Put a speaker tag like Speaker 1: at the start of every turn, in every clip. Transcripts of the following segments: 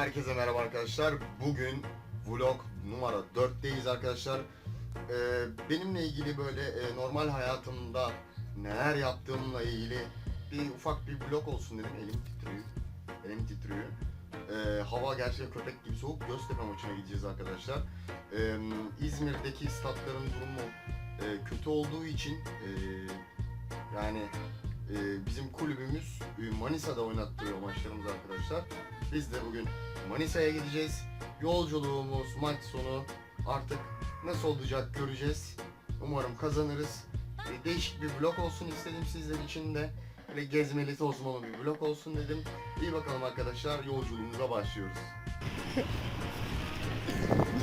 Speaker 1: Herkese merhaba arkadaşlar. Bugün vlog numara 4'teyiz arkadaşlar. Ee, benimle ilgili böyle e, normal hayatımda neler yaptığımla ilgili bir ufak bir vlog olsun dedim. Elim titriyor. Elim titriyor. Ee, hava gerçekten köpek gibi soğuk. Göztepe maçına gideceğiz arkadaşlar. Ee, İzmir'deki statların durumu e, kötü olduğu için e, yani e, bizim kulübümüz Manisa'da oynattırıyor maçlarımızı arkadaşlar. Biz de bugün Manisa'ya gideceğiz. Yolculuğumuz maç sonu artık nasıl olacak göreceğiz. Umarım kazanırız. E, değişik bir vlog olsun istedim sizler için de. Böyle gezmeli tozmalı bir vlog olsun dedim. İyi bakalım arkadaşlar yolculuğumuza başlıyoruz.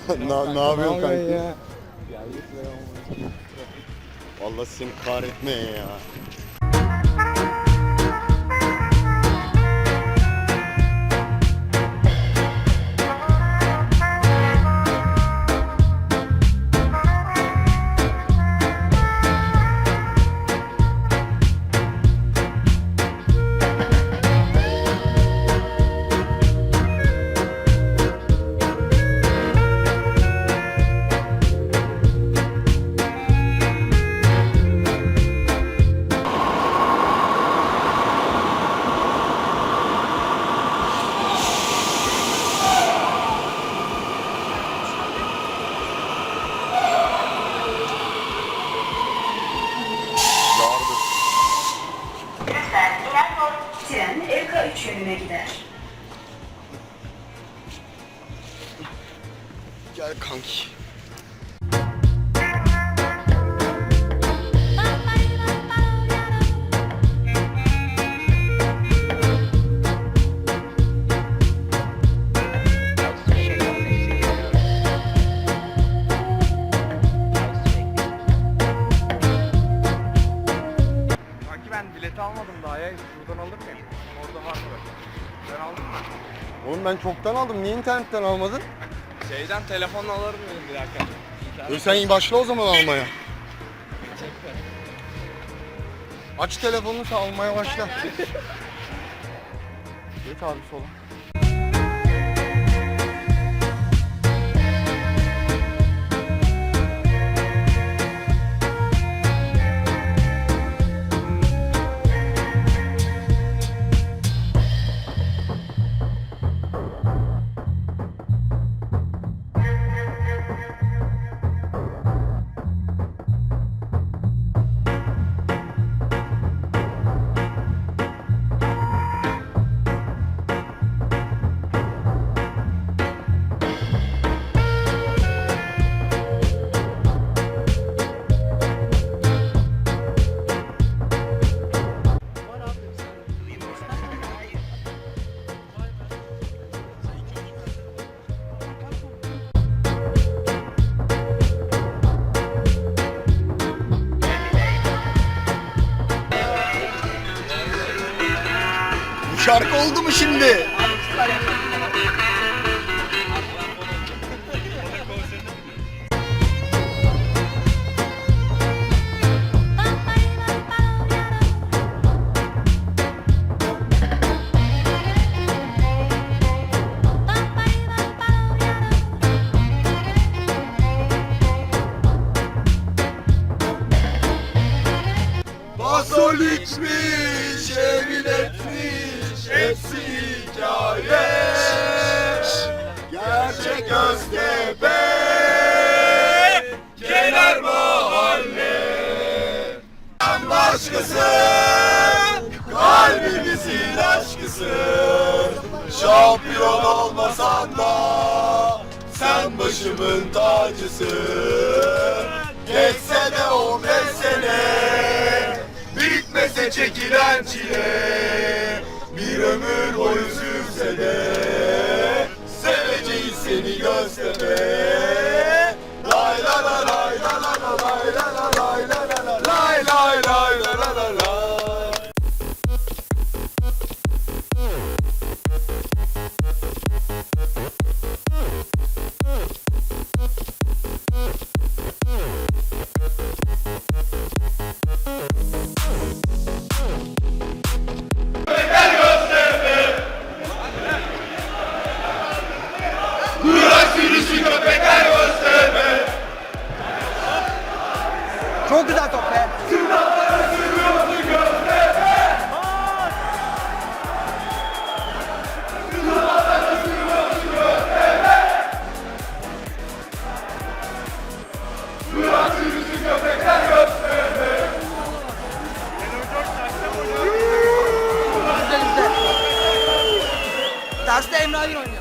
Speaker 1: ne, ne yapıyorsun kanka?
Speaker 2: ya?
Speaker 1: Allah seni kahretmeye ya.
Speaker 2: Ben
Speaker 1: çoktan aldım. Niye internetten almadın?
Speaker 2: Şeyden telefonla alırım dedim bir dakika.
Speaker 1: E sen başla o zaman almaya. Aç telefonunu sen almaya başla. Geç abi sola. Şarkı oldu mu şimdi? Basol içmiş, evin etmiş, hepsi hikaye. Gerçek Göztepe, kenar mahalle. Sen başkası, kalbimizin aşkısı. Şampiyon olmasan da, sen başımın tacısın. Geçse de on beş bitmese çekilen çile. Bir ömür boyu sürse de Seveceğiz seni gözleme Lay la la lay la la la lay la la Çok güzel top be. Derste Emrah'ın oynuyor.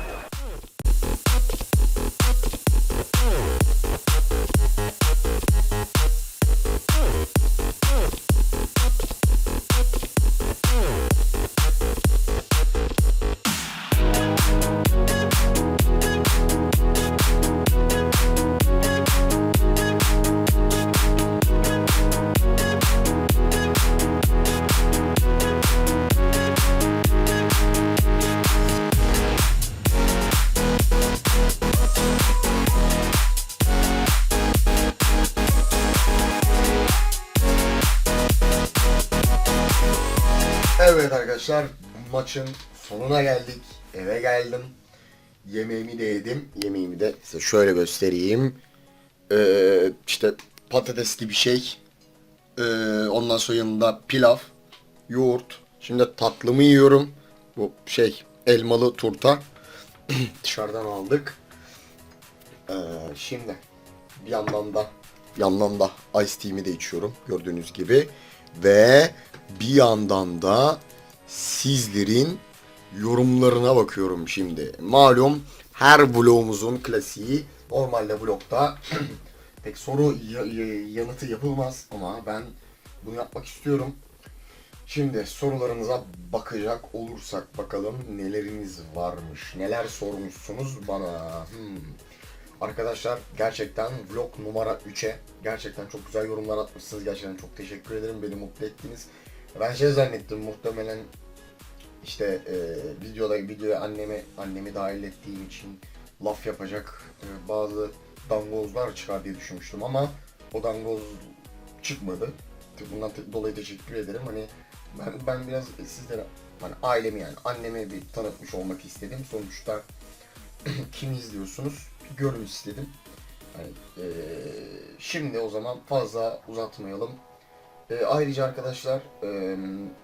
Speaker 1: Arkadaşlar maçın sonuna geldik. Eve geldim. Yemeğimi de yedim. Yemeğimi de size şöyle göstereyim. Ee, işte patatesli bir şey. Ee, ondan sonra yanında pilav, yoğurt. Şimdi tatlımı yiyorum. Bu şey elmalı turta. Dışarıdan aldık. Ee, şimdi bir yandan da bir yandan da ice tea'mi de içiyorum gördüğünüz gibi ve bir yandan da sizlerin yorumlarına bakıyorum şimdi. Malum her vlogumuzun klasiği normalde vlogda pek soru ya- ya- yanıtı yapılmaz ama ben bunu yapmak istiyorum. Şimdi sorularınıza bakacak olursak bakalım neleriniz varmış, neler sormuşsunuz bana. Hmm. Arkadaşlar gerçekten vlog numara 3'e gerçekten çok güzel yorumlar atmışsınız. Gerçekten çok teşekkür ederim. Beni mutlu ettiniz. Ben şey zannettim muhtemelen işte e, videoda videoya annemi annemi dahil ettiğim için laf yapacak e, bazı dangozlar çıkar diye düşünmüştüm ama o dangoz çıkmadı. Bundan dolayı teşekkür ederim. Hani ben ben biraz sizlere hani ailemi yani anneme bir tanıtmış olmak istedim. Sonuçta kim izliyorsunuz görün istedim. Yani, eee, şimdi o zaman fazla uzatmayalım. Eee, ayrıca arkadaşlar eee,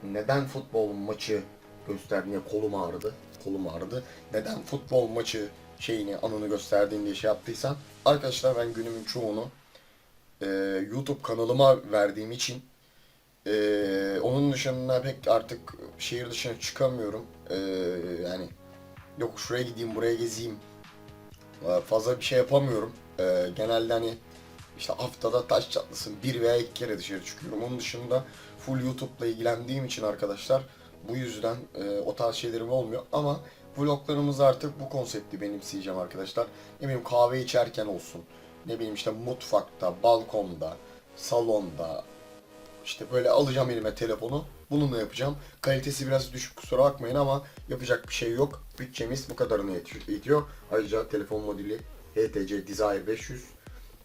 Speaker 1: neden futbol maçı gösterdim ya kolum ağrıdı. Kolum ağrıdı. Neden futbol maçı şeyini anını gösterdiğim diye şey yaptıysan arkadaşlar ben günümün çoğunu eee, YouTube kanalıma verdiğim için eee, onun dışında pek artık şehir dışına çıkamıyorum. Eee, yani yok şuraya gideyim buraya gezeyim Ee, fazla bir şey yapamıyorum. Ee, genelde hani işte haftada taş çatlasın bir veya iki kere dışarı çıkıyorum. Onun dışında full YouTube'la ilgilendiğim için arkadaşlar bu yüzden e, o tarz şeylerim olmuyor. Ama vloglarımızı artık bu konsepti benimseyeceğim arkadaşlar. Ne bileyim kahve içerken olsun. Ne bileyim işte mutfakta, balkonda, salonda, işte böyle alacağım elime telefonu. Bununla yapacağım. Kalitesi biraz düşük kusura bakmayın ama yapacak bir şey yok. Bütçemiz bu kadarını yetiyor. Ayrıca telefon modeli HTC Desire 500.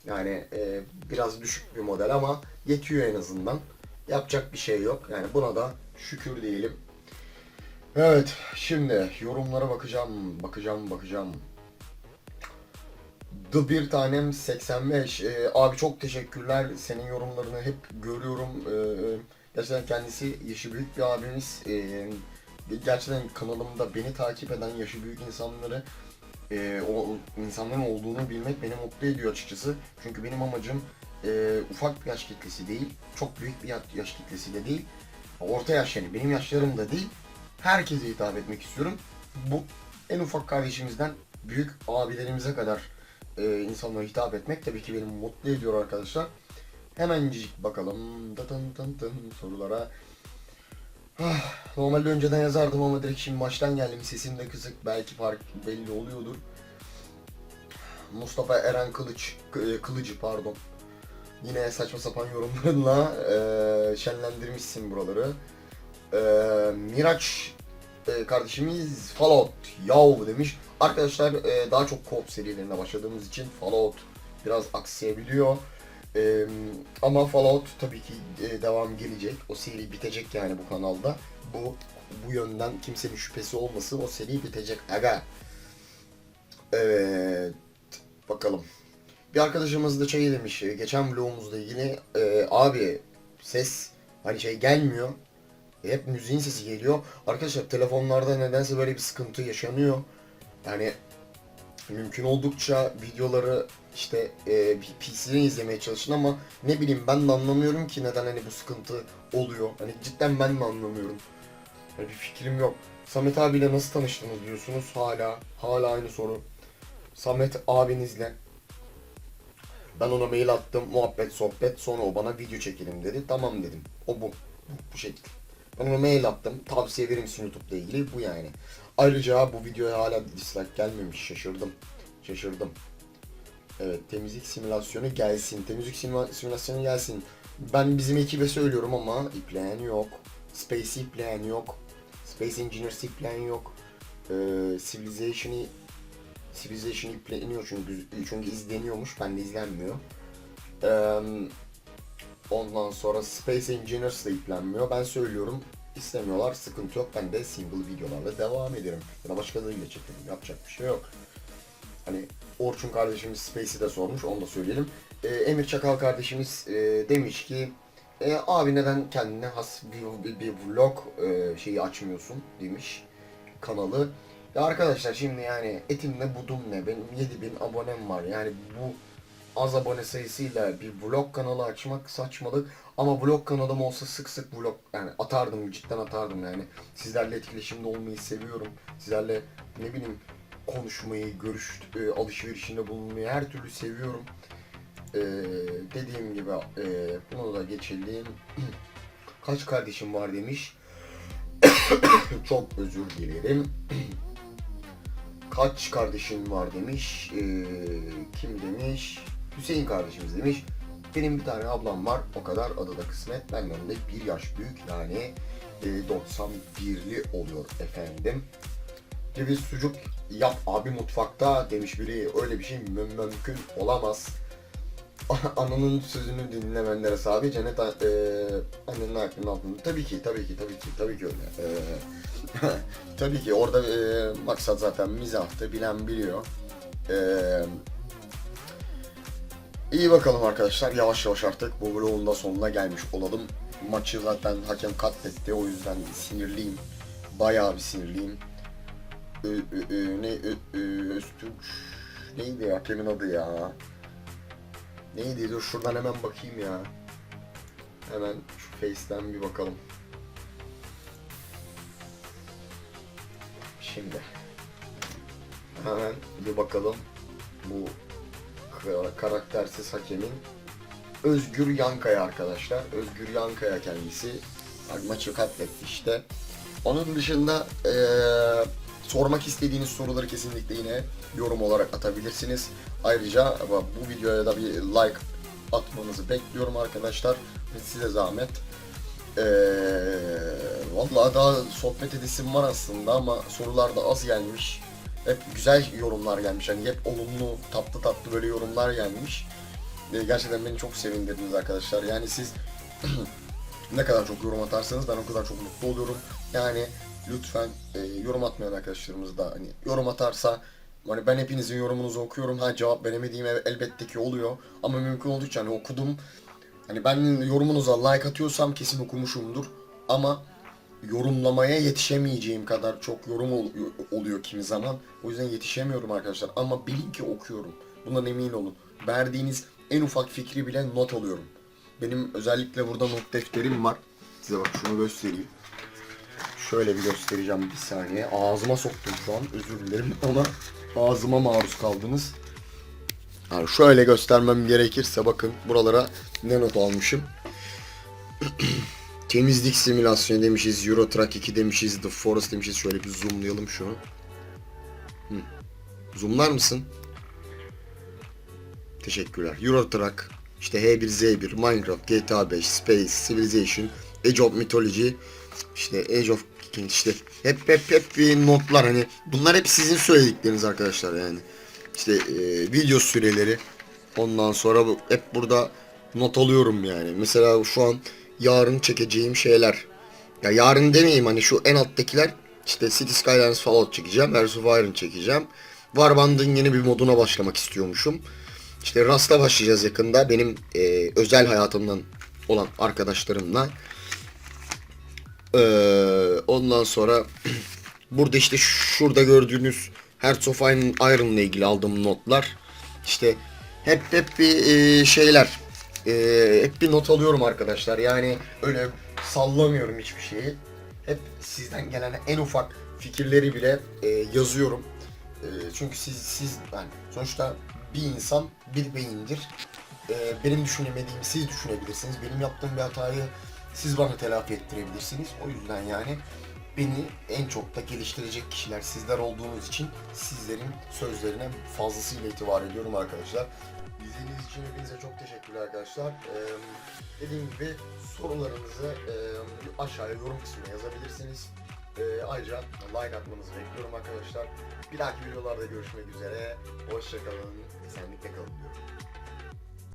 Speaker 1: Yani e, biraz düşük bir model ama yetiyor en azından. Yapacak bir şey yok. Yani buna da şükür diyelim. Evet, şimdi yorumlara bakacağım, bakacağım, bakacağım. The bir tanem 85. Ee, abi çok teşekkürler. Senin yorumlarını hep görüyorum. Ee, gerçekten kendisi yaşı büyük bir abimiz. Ee, gerçekten kanalımda beni takip eden yaşı büyük insanları e, o insanların olduğunu bilmek beni mutlu ediyor açıkçası. Çünkü benim amacım e, ufak bir yaş kitlesi değil, çok büyük bir ya- yaş kitlesi de değil. Orta yaş yani benim yaşlarım da değil. Herkese hitap etmek istiyorum. Bu en ufak kardeşimizden büyük abilerimize kadar e, insanlara hitap etmek tabii ki beni mutlu ediyor arkadaşlar. Hemencik bakalım da tın tın tın sorulara. Ah, Normalde önceden yazardım ama direkt şimdi baştan geldim. Sesim de kısık. Belki fark belli oluyordur. Mustafa Eren Kılıç, Kı- Kılıcı pardon. Yine saçma sapan yorumlarınla e, şenlendirmişsin buraları. E, Miraç e, kardeşimiz Fallout yav demiş. Arkadaşlar e, daha çok co-op serilerine başladığımız için Fallout biraz aksayabiliyor. E, ama Fallout tabii ki e, devam gelecek. O seri bitecek yani bu kanalda. Bu bu yönden kimsenin şüphesi olmasın. O seri bitecek. Aga. Evet. Bakalım. Bir arkadaşımız da şey demiş. e, Geçen vlogumuzla ilgili e, abi ses hani şey gelmiyor. Hep müziğin sesi geliyor. Arkadaşlar telefonlarda nedense böyle bir sıkıntı yaşanıyor. Yani mümkün oldukça videoları işte e, PC'den izlemeye çalışın ama ne bileyim ben de anlamıyorum ki neden hani bu sıkıntı oluyor. Hani cidden ben de anlamıyorum. Hani bir fikrim yok. Samet abiyle nasıl tanıştınız diyorsunuz hala. Hala aynı soru. Samet abinizle ben ona mail attım, muhabbet, sohbet. Sonra o bana video çekelim dedi. Tamam dedim. O bu. Bu, bu şekilde. Ben ona mail attım. Tavsiye verir misin YouTube'la ilgili? Bu yani. Ayrıca bu videoya hala dislike gelmemiş. Şaşırdım. Şaşırdım. Evet temizlik simülasyonu gelsin. Temizlik simüla- simülasyonu gelsin. Ben bizim ekibe söylüyorum ama ipleyen yok. Space ipleyen yok. Space Engineers ipleyen yok. Ee, Civilization'ı Civilization ipleniyor çünkü çünkü izleniyormuş. Bende izlenmiyor. Ee, ondan sonra Space Engineers da iplenmiyor. Ben söylüyorum istemiyorlar. Sıkıntı yok. Ben de single videolarla devam ederim. Ya da başkalarıyla çekerim. Yapacak bir şey yok. Hani Orçun kardeşimiz Space'i de sormuş. Onu da söyleyelim. Ee, Emir Çakal kardeşimiz e, demiş ki e, abi neden kendine has bir, bir, bir vlog e, şeyi açmıyorsun demiş kanalı. Ya arkadaşlar şimdi yani etim ne budum ne benim 7000 abonem var yani bu az abone sayısıyla bir vlog kanalı açmak saçmalık ama vlog kanalım olsa sık sık vlog yani atardım cidden atardım yani sizlerle etkileşimde olmayı seviyorum sizlerle ne bileyim konuşmayı görüş e, alışverişinde bulunmayı her türlü seviyorum Ee, dediğim gibi e, bunu da geçelim kaç kardeşim var demiş çok özür dilerim kaç kardeşim var demiş. Ee, kim demiş? Hüseyin kardeşimiz demiş. Benim bir tane ablam var. O kadar adı da kısmet. Benden de bir yaş büyük. Yani e, 91'li oluyor efendim. Ceviz sucuk yap abi mutfakta demiş biri. Öyle bir şey mü- mümkün olamaz. Ananın sözünü dinle Menderes abi. Cennet e, annenin ayaklarının altında. Tabii ki, tabii ki, tabii ki, tabii ki öyle. E, tabii ki orada e, maksat zaten mizahtı. Bilen biliyor. E, iyi bakalım arkadaşlar. Yavaş yavaş artık bu vlogun da sonuna gelmiş olalım. Maçı zaten hakem katletti. O yüzden sinirliyim. Bayağı bir sinirliyim. Ö, ö, ne ö, ö, Öztürk neydi hakemin adı ya? Neydi? Dur şuradan hemen bakayım ya. Hemen şu Face'ten bir bakalım. Şimdi. Hemen bir bakalım. Bu ka- karaktersiz hakemin Özgür Yankaya arkadaşlar. Özgür Yankaya kendisi. Maçı katletti işte. Onun dışında eee, sormak istediğiniz soruları kesinlikle yine yorum olarak atabilirsiniz. Ayrıca bu videoya da bir like atmanızı bekliyorum arkadaşlar. Size zahmet. Ee, vallahi daha sohbet edesim var aslında ama sorular da az gelmiş. Hep güzel yorumlar gelmiş. Hani hep olumlu, tatlı tatlı böyle yorumlar gelmiş. Ee, gerçekten beni çok sevindirdiniz arkadaşlar. Yani siz ne kadar çok yorum atarsanız ben o kadar çok mutlu oluyorum. Yani lütfen e, yorum atmayan arkadaşlarımız da hani yorum atarsa hani ben hepinizin yorumunuzu okuyorum. Ha cevap veremediğim el- elbette ki oluyor. Ama mümkün oldukça hani okudum. Hani ben yorumunuza like atıyorsam kesin okumuşumdur. Ama yorumlamaya yetişemeyeceğim kadar çok yorum ol- oluyor kimi zaman. O yüzden yetişemiyorum arkadaşlar. Ama bilin ki okuyorum. Bundan emin olun. Verdiğiniz en ufak fikri bile not alıyorum. Benim özellikle burada not defterim var. Size bak şunu göstereyim. Şöyle bir göstereceğim bir saniye. Ağzıma soktum şu an. Özür dilerim ama ağzıma maruz kaldınız. Yani şöyle göstermem gerekirse bakın buralara ne not almışım. Temizlik simülasyonu demişiz. Euro Truck 2 demişiz. The Forest demişiz. Şöyle bir zoomlayalım şunu. Hı. Zoomlar mısın? Teşekkürler. Euro Truck, işte H1Z1, Minecraft, GTA 5, Space, Civilization, Age of Mythology, işte Age of King işte hep hep hep notlar hani bunlar hep sizin söyledikleriniz arkadaşlar yani. İşte e, video süreleri ondan sonra bu, hep burada not alıyorum yani. Mesela şu an yarın çekeceğim şeyler. Ya yarın demeyeyim hani şu en alttakiler işte City Skylines Fallout çekeceğim. Hearts of Iron çekeceğim. Warband'ın yeni bir moduna başlamak istiyormuşum. İşte Rust'a başlayacağız yakında. Benim e, özel hayatımdan olan arkadaşlarımla. Ee, ondan sonra burada işte şurada gördüğünüz Hearts of Iron Iron'la ilgili aldığım notlar. İşte hep hep bir e, şeyler. E, hep bir not alıyorum arkadaşlar. Yani öyle sallamıyorum hiçbir şeyi. Hep sizden gelen en ufak fikirleri bile e, yazıyorum. E, çünkü siz siz ben sonuçta bir insan bir beyindir. E, benim düşünemediğimi siz düşünebilirsiniz. Benim yaptığım bir hatayı siz bana telafi ettirebilirsiniz. O yüzden yani beni en çok da geliştirecek kişiler sizler olduğunuz için sizlerin sözlerine fazlasıyla itibar ediyorum arkadaşlar. İzlediğiniz için hepinize çok teşekkürler arkadaşlar. Ee, dediğim gibi sorularınızı e, aşağıya yorum kısmına yazabilirsiniz. Ee, ayrıca like atmanızı bekliyorum arkadaşlar. Bir dahaki videolarda görüşmek üzere. Hoşçakalın. Esenlikle kalın diyorum.